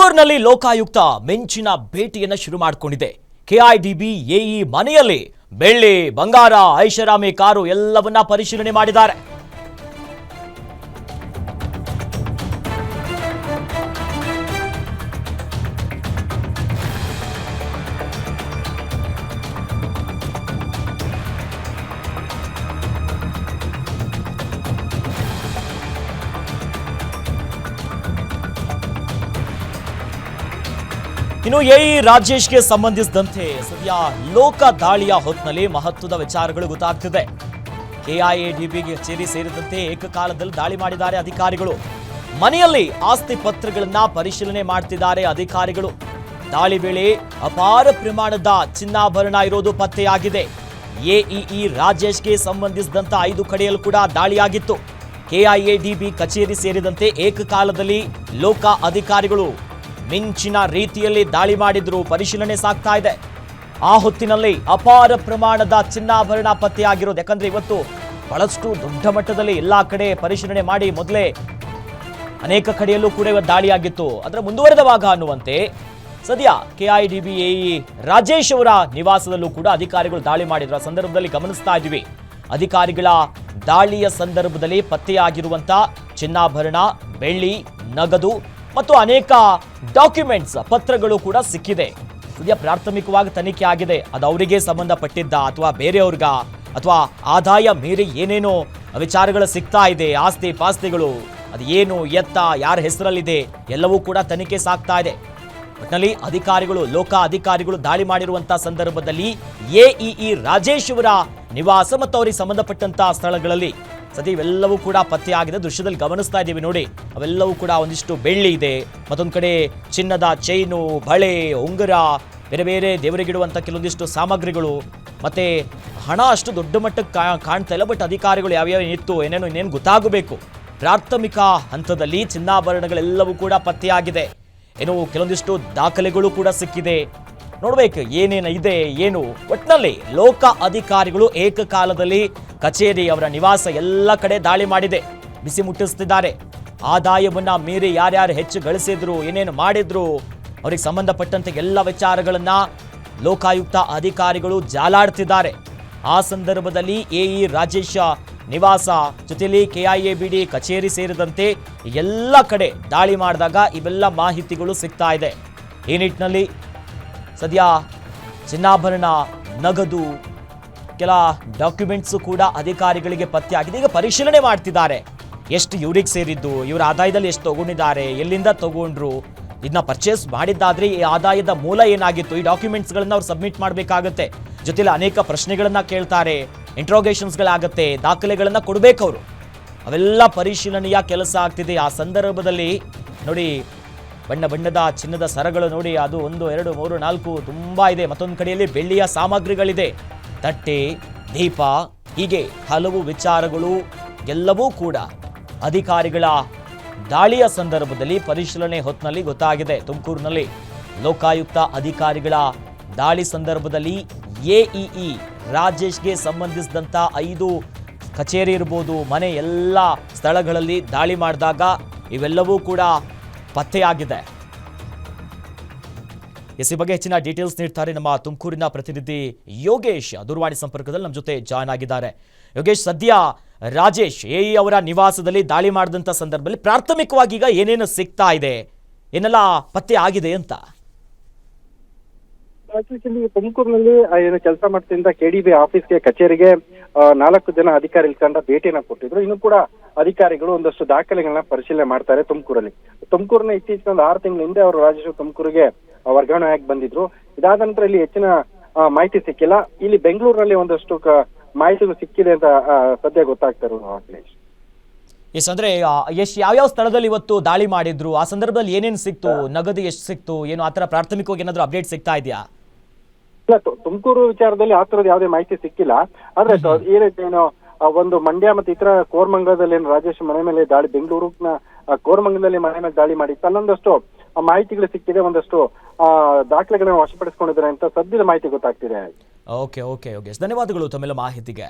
ತುಮಕೂರಿನಲ್ಲಿ ಲೋಕಾಯುಕ್ತ ಮಿಂಚಿನ ಭೇಟಿಯನ್ನು ಶುರು ಮಾಡಿಕೊಂಡಿದೆ. ಕೆಐಡಿಬಿ, ಎಇ ಮನೆಯಲ್ಲಿ, ಬೆಳ್ಳಿ, ಬಂಗಾರ, ಐಷಾರಾಮಿ ಕಾರು ಎಲ್ಲವನ್ನ ಪರಿಶೀಲನೆ ಮಾಡಿದ್ದಾರೆ. ಇನ್ನು ಎಇ ರಾಜೇಶ್ಗೆ ಸಂಬಂಧಿಸಿದಂತೆ ಸದ್ಯ ಲೋಕ ದಾಳಿಯ ಹೊತ್ತಿನಲ್ಲಿ ಮಹತ್ವದ ವಿಚಾರಗಳು ಗೊತ್ತಾಗ್ತಿದೆ. ಕೆಐಎಡಿಬಿ ಕಚೇರಿ ಸೇರಿದಂತೆ ಏಕಕಾಲದಲ್ಲಿ ದಾಳಿ ಮಾಡಿದ್ದಾರೆ ಅಧಿಕಾರಿಗಳು. ಮನೆಯಲ್ಲಿ ಆಸ್ತಿ ಪತ್ರಗಳನ್ನ ಪರಿಶೀಲನೆ ಮಾಡ್ತಿದ್ದಾರೆ ಅಧಿಕಾರಿಗಳು. ದಾಳಿ ವೇಳೆ ಅಪಾರ ಪ್ರಮಾಣದ ಚಿನ್ನಾಭರಣ ಇರೋದು ಪತ್ತೆಯಾಗಿದೆ. ಎಇಇ ರಾಜೇಶ್ಗೆ ಸಂಬಂಧಿಸಿದಂತ ಐದು ಕಡೆಯಲ್ಲೂ ಕೂಡ ದಾಳಿಯಾಗಿತ್ತು. ಕೆಐಎಡಿಬಿ ಕಚೇರಿ ಸೇರಿದಂತೆ ಏಕಕಾಲದಲ್ಲಿ ಲೋಕ ಅಧಿಕಾರಿಗಳು ಮಿಂಚಿನ ರೀತಿಯಲ್ಲಿ ದಾಳಿ ಮಾಡಿದ್ರು ಪರಿಶೀಲನೆ ಸಾಗ್ತಾ ಇದೆ. ಆ ಹೊತ್ತಿನಲ್ಲಿ ಅಪಾರ ಪ್ರಮಾಣದ ಚಿನ್ನಾಭರಣ ಪತ್ತೆಯಾಗಿರೋದು. ಯಾಕಂದ್ರೆ ಇವತ್ತು ಬಹಳಷ್ಟು ದೊಡ್ಡ ಮಟ್ಟದಲ್ಲಿ ಎಲ್ಲಾ ಕಡೆ ಪರಿಶೀಲನೆ ಮಾಡಿ ಮೊದಲೇ ಅನೇಕ ಕಡೆಯಲ್ಲೂ ಕೂಡ ಇವತ್ತು ದಾಳಿಯಾಗಿತ್ತು. ಅದರ ಮುಂದುವರೆದ ಭಾಗ ಅನ್ನುವಂತೆ ಸದ್ಯ ಕೆಐಡಿಬಿ ಎಇ ರಾಜೇಶ್ ಅವರ ನಿವಾಸದಲ್ಲೂ ಕೂಡ ಅಧಿಕಾರಿಗಳು ದಾಳಿ ಮಾಡಿದ್ರು. ಆ ಸಂದರ್ಭದಲ್ಲಿ ಗಮನಿಸ್ತಾ ಇದ್ವಿ. ಅಧಿಕಾರಿಗಳ ದಾಳಿಯ ಸಂದರ್ಭದಲ್ಲಿ ಪತ್ತೆಯಾಗಿರುವಂತ ಚಿನ್ನಾಭರಣ, ಬೆಳ್ಳಿ, ನಗದು ಮತ್ತು ಅನೇಕ ಡಾಕ್ಯುಮೆಂಟ್ಸ್ ಪತ್ರಗಳು ಕೂಡ ಸಿಕ್ಕಿದೆ. ಸದ್ಯ ಪ್ರಾಥಮಿಕವಾಗಿ ತನಿಖೆ ಆಗಿದೆ. ಅದು ಅವರಿಗೆ ಸಂಬಂಧಪಟ್ಟಿದ್ದ ಅಥವಾ ಬೇರೆಯವ್ರಿಗ ಅಥವಾ ಆದಾಯ ಮೀರಿ ಏನೇನೋ ವಿಚಾರಗಳು ಸಿಗ್ತಾ ಇದೆ, ಆಸ್ತಿ ಪಾಸ್ತಿಗಳು, ಅದು ಏನು, ಎತ್ತ, ಯಾರ ಹೆಸರಲ್ಲಿದೆ, ಎಲ್ಲವೂ ಕೂಡ ತನಿಖೆ ಸಾಗ್ತಾ ಇದೆ. ಒಟ್ಟಿನಲ್ಲಿ ಅಧಿಕಾರಿಗಳು ಲೋಕ ಅಧಿಕಾರಿಗಳು ದಾಳಿ ಮಾಡಿರುವಂತಹ ಸಂದರ್ಭದಲ್ಲಿ ಎಇಇ ರಾಜೇಶ್ ಅವರ ನಿವಾಸ ಮತ್ತು ಅವರಿಗೆ ಸಂಬಂಧಪಟ್ಟಂತಹ ಸ್ಥಳಗಳಲ್ಲಿ ಸದ್ಯ ಇವೆಲ್ಲವೂ ಕೂಡ ಪತ್ತೆಯಾಗಿದೆ ದೃಶ್ಯದಲ್ಲಿ ಗಮನಿಸ್ತಾ ಇದ್ದೀವಿ ನೋಡಿ. ಅವೆಲ್ಲವೂ ಕೂಡ ಒಂದಿಷ್ಟು ಬೆಳ್ಳಿ ಇದೆ. ಮತ್ತೊಂದು ಕಡೆ ಚಿನ್ನದ ಚೈನು, ಬಳೆ, ಉಂಗುರ, ಬೇರೆ ಬೇರೆ ದೇವರಿಗಿಡುವಂಥ ಕೆಲವೊಂದಿಷ್ಟು ಸಾಮಗ್ರಿಗಳು. ಮತ್ತೆ ಹಣ ಅಷ್ಟು ದೊಡ್ಡ ಮಟ್ಟಕ್ಕೆ ಕಾಣ್ತಾ ಇಲ್ಲ, ಬಟ್ ಅಧಿಕಾರಿಗಳು ಯಾವ್ಯಾವ ಇತ್ತು ಏನೇನೋ, ಇನ್ನೇನು ಗೊತ್ತಾಗಬೇಕು. ಪ್ರಾಥಮಿಕ ಹಂತದಲ್ಲಿ ಚಿನ್ನಾಭರಣಗಳೆಲ್ಲವೂ ಕೂಡ ಪತ್ತೆಯಾಗಿದೆ ಏನು ಕೆಲವೊಂದಿಷ್ಟು ದಾಖಲೆಗಳು ಕೂಡ ಸಿಕ್ಕಿದೆ. ನೋಡ್ಬೇಕು, ಏನೇನು ಇದೆ, ಏನು? ಒಟ್ಟಿನಲ್ಲಿ ಲೋಕ ಅಧಿಕಾರಿಗಳು ಏಕಕಾಲದಲ್ಲಿ ಕಚೇರಿ ಅವರ ನಿವಾಸ ಎಲ್ಲ ಕಡೆ ದಾಳಿ ಮಾಡಿದೆ, ಬಿಸಿ ಮುಟ್ಟಿಸ್ತಿದ್ದಾರೆ. ಆದಾಯವನ್ನು ಮೀರಿ ಯಾರ್ಯಾರು ಹೆಚ್ಚು ಗಳಿಸಿದ್ರು, ಏನೇನು ಮಾಡಿದ್ರು, ಅವ್ರಿಗೆ ಸಂಬಂಧಪಟ್ಟಂತೆ ಎಲ್ಲ ವಿಚಾರಗಳನ್ನ ಲೋಕಾಯುಕ್ತ ಅಧಿಕಾರಿಗಳು ಜಾಲಾಡ್ತಿದ್ದಾರೆ. ಆ ಸಂದರ್ಭದಲ್ಲಿ ಎಇ ರಾಜೇಶ ನಿವಾಸ, ಜೊತೆಲಿ ಡಿ ಕಚೇರಿ ಸೇರಿದಂತೆ ಎಲ್ಲ ಕಡೆ ದಾಳಿ ಮಾಡಿದಾಗ ಇವೆಲ್ಲ ಮಾಹಿತಿಗಳು ಸಿಗ್ತಾ ಇದೆ. ಈ ನಿಟ್ಟಿನಲ್ಲಿ ಸದ್ಯ ಚಿನ್ನಾಭರಣ, ನಗದು, ಕೆಲ ಡಾಕ್ಯುಮೆಂಟ್ಸು ಕೂಡ ಅಧಿಕಾರಿಗಳಿಗೆ ಪತ್ತೆ ಆಗಿದೆ. ಈಗ ಪರಿಶೀಲನೆ ಮಾಡ್ತಿದ್ದಾರೆ. ಎಷ್ಟು ಇವ್ರಿಗೆ ಸೇರಿದ್ದು, ಇವರ ಆದಾಯದಲ್ಲಿ ಎಷ್ಟು ತಗೊಂಡಿದ್ದಾರೆ, ಎಲ್ಲಿಂದ ತಗೊಂಡ್ರು ಇದನ್ನ ಪರ್ಚೇಸ್ ಮಾಡಿದ್ದಾದ್ರೆ ಈ ಆದಾಯದ ಮೂಲ ಏನಾಗಿತ್ತು, ಈ ಡಾಕ್ಯುಮೆಂಟ್ಸ್ಗಳನ್ನು ಅವ್ರು ಸಬ್ಮಿಟ್ ಮಾಡಬೇಕಾಗತ್ತೆ. ಜೊತೆಲಿ ಅನೇಕ ಪ್ರಶ್ನೆಗಳನ್ನು ಕೇಳ್ತಾರೆ ಇಂಟ್ರೋಗೇಷನ್ಸ್ಗಳಾಗತ್ತೆ ದಾಖಲೆಗಳನ್ನು ಕೊಡ್ಬೇಕು ಅವರು ಅವೆಲ್ಲ ಪರಿಶೀಲನೆಯ ಕೆಲಸ ಆಗ್ತಿದೆ. ಆ ಸಂದರ್ಭದಲ್ಲಿ ನೋಡಿ ಬಣ್ಣ ಬಣ್ಣದ ಚಿನ್ನದ ಸರಗಳು ನೋಡಿ ಅದು ಒಂದು, ಎರಡು, ಮೂರು, ನಾಲ್ಕು, ತುಂಬ ಇದೆ. ಮತ್ತೊಂದು ಕಡೆಯಲ್ಲಿ ಬೆಳ್ಳಿಯ ಸಾಮಗ್ರಿಗಳಿದೆ. ತಟ್ಟೆ, ದೀಪ, ಹೀಗೆ ಹಲವು ವಿಚಾರಗಳು ಎಲ್ಲವೂ ಕೂಡ ಅಧಿಕಾರಿಗಳ ದಾಳಿಯ ಸಂದರ್ಭದಲ್ಲಿ ಪರಿಶೀಲನೆ ಹೊತ್ತಿನಲ್ಲಿ ಗೊತ್ತಾಗಿದೆ. ತುಮಕೂರಿನಲ್ಲಿ ಲೋಕಾಯುಕ್ತ ಅಧಿಕಾರಿಗಳ ದಾಳಿ ಸಂದರ್ಭದಲ್ಲಿ ಎಇಇ ರಾಜೇಶ್ಗೆ ಸಂಬಂಧಿಸಿದಂಥ ಐದು ಕಚೇರಿ ಇರ್ಬೋದು, ಮನೆ ಎಲ್ಲ ಸ್ಥಳಗಳಲ್ಲಿ ದಾಳಿ ಮಾಡಿದಾಗ ಇವೆಲ್ಲವೂ ಕೂಡ ಪತ್ತೆಯಾಗಿದೆ. ಎಸ್ ಈ ಬಗ್ಗೆ ಹೆಚ್ಚಿನ ಡೀಟೇಲ್ಸ್ ನೀಡ್ತಾರೆ ನಮ್ಮ ತುಮಕೂರಿನ ಪ್ರತಿನಿಧಿ ಯೋಗೇಶ್. ದೂರವಾಣಿ ಸಂಪರ್ಕದಲ್ಲಿ ನಮ್ಮ ಜೊತೆ ಜಾಯ್ನ್ ಆಗಿದ್ದಾರೆ. ಯೋಗೇಶ್, ಸದ್ಯ ರಾಜೇಶ್, ಎ ಅವರ ನಿವಾಸದಲ್ಲಿ ದಾಳಿ ಮಾಡಿದಂಥ ಸಂದರ್ಭದಲ್ಲಿ ಪ್ರಾಥಮಿಕವಾಗಿ ಈಗ ಏನೇನು ಸಿಗ್ತಾ ಇದೆ? ಏನೆಲ್ಲ ಪತ್ತೆ ಆಗಿದೆ ಅಂತ? ತುಮಕೂರಿನಲ್ಲಿ ಏನು ಕೆಲಸ ಮಾಡ್ತಿದ್ದ ಕೆಡಿಬಿ ಆಫೀಸ್ಗೆ, ಕಚೇರಿಗೆ ನಾಲ್ಕು ಜನ ಅಧಿಕಾರಿಗಳ ತಂಡ ಭೇಟಿಯನ್ನ ಕೊಟ್ಟಿದ್ರು. ಇನ್ನು ಕೂಡ ಅಧಿಕಾರಿಗಳು ಒಂದಷ್ಟು ದಾಖಲೆಗಳನ್ನ ಪರಿಶೀಲನೆ ಮಾಡ್ತಾರೆ ತುಮಕೂರಲ್ಲಿ. ತುಮಕೂರಿನ ಇತ್ತೀಚಿನ ಒಂದು ಆರು ತಿಂಗಳ ಹಿಂದೆ ಅವರು ರಾಜೇಶ್ವರ ತುಮಕೂರಿಗೆ ವರ್ಗಾವಣೆ ಆಗಿ ಬಂದಿದ್ರು. ಇದಾದ ನಂತರ ಇಲ್ಲಿ ಹೆಚ್ಚಿನ ಮಾಹಿತಿ ಸಿಕ್ಕಿಲ್ಲ. ಇಲ್ಲಿ ಬೆಂಗಳೂರಿನಲ್ಲಿ ಒಂದಷ್ಟು ಮಾಹಿತಿಗಳು ಸಿಕ್ಕಿದೆ ಅಂತ ಸದ್ಯ ಗೊತ್ತಾಗ್ತಾ ಇರೋದು ಅಖಿಲೇಶ್. ಎಸ್ ಅಂದ್ರೆ ಎಷ್ಟು ಯಾವ್ಯಾವ ಸ್ಥಳದಲ್ಲಿ ಇವತ್ತು ದಾಳಿ ಮಾಡಿದ್ರು? ಆ ಸಂದರ್ಭದಲ್ಲಿ ಏನೇನ್ ಸಿಕ್ತು? ನಗದು ಎಷ್ಟು ಸಿಕ್ತು? ಏನು ಆತರ ಪ್ರಾಥಮಿಕವಾಗಿ ಏನಾದ್ರು ಅಪ್ಡೇಟ್ ಸಿಗ್ತಾ ಇದೆಯಾ? ಇಲ್ಲ ತುಮಕೂರು ವಿಚಾರದಲ್ಲಿ ಆ ತರದ ಯಾವುದೇ ಮಾಹಿತಿ ಸಿಕ್ಕಿಲ್ಲ. ಆದ್ರೆ ಏನು ಒಂದು ಮಂಡ್ಯ ಮತ್ತೆ ಇತರ ಕೋರ್ಮಂಗಲದಲ್ಲಿ ಏನು ರಾಜೇಶ್ ಮನೆ ಮೇಲೆ ದಾಳಿ ಬೆಂಗಳೂರಿನ ಕೋರ್ಮಂಗಲದಲ್ಲಿ ಮನೆ ಮೇಲೆ ದಾಳಿ ಮಾಡಿ ಅಲ್ಲೊಂದಷ್ಟು ಮಾಹಿತಿಗಳು ಸಿಕ್ಕಿದೆ ಒಂದಷ್ಟು ಆ, ದಾಖಲೆಗಳನ್ನ ವಶಪಡಿಸಿಕೊಂಡಿದ್ದಾರೆ ಅಂತ ಸದ್ಯದ ಮಾಹಿತಿ ಗೊತ್ತಾಗ್ತಿದೆ. ಓಕೆ ಓಕೆ ಯೋಗೇಶ್ ಧನ್ಯವಾದಗಳು ತಮ್ಮೆಲ್ಲ ಮಾಹಿತಿಗೆ.